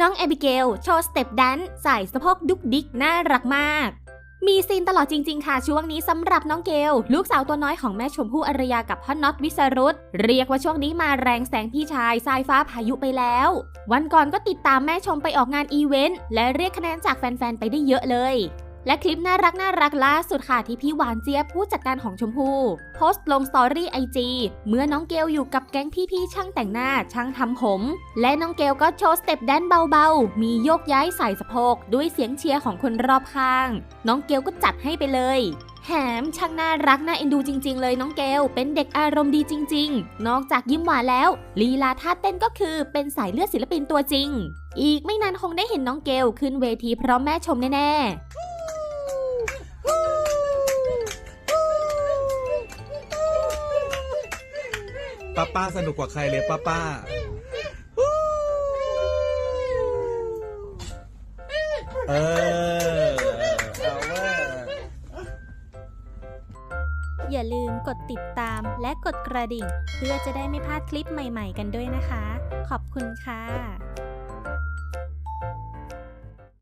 น้องแอบิเกลโชว์สเต็ปแดนซ์ใส่สะโพกดุกดิกน่ารักมาก มีซีนตลอดจริง ๆ ค่ะ ช่วงนี้สำหรับน้องเกล ลูกสาวตัวน้อยของแม่ชมพู่อารยากับพ่อน็อตวิสรุตเรียกว่าช่วงนี้มาแรงแสงพี่ชายสายฟ้าพายุไปแล้ว วันก่อนก็ติดตามแม่ชมไปออกงานอีเวนต์และเรียกคะแนนจากแฟน ๆ ไปได้เยอะเลย และคลิปน่ารักน่ารักล่าสุดค่ะที่พี่หวานเจี๊ยบผู้จัดการของชมพู่โพสต์ลงสตอรี่ไอจีเมื่อน้องเกลอยู่กับแก๊งพี่ๆช่างแต่งหน้าช่างทำผม และน้องเกลก็โชว์สเต็ปแดนเบาๆ มีโยกย้ายใส่สะโพกด้วยเสียงเชียร์ของคนรอบข้าง น้องเกลก็จัดให้ไปเลยแถมช่างน่ารักน่าเอ็นดูจริง ๆ เลยน้องเกลเป็นเด็กอารมณ์ดีจริง ๆ นอกจากยิ้มหวานแล้ว ลีลาท่าเต้นก็คือเป็นสายเลือดศิลปินตัวจริง อีกไม่นานคงได้เห็นน้องเกลขึ้นเวทีพร้อมแม่ชมแน่ๆ ป้าป้าสนุกกว่าใครเลยป้าป้าเออเอาว่าอย่าลืมกดติดตามและกดกระดิ่ง เพื่อจะได้ไม่พลาดคลิปใหม่ๆกันด้วยนะคะ ขอบคุณค่ะ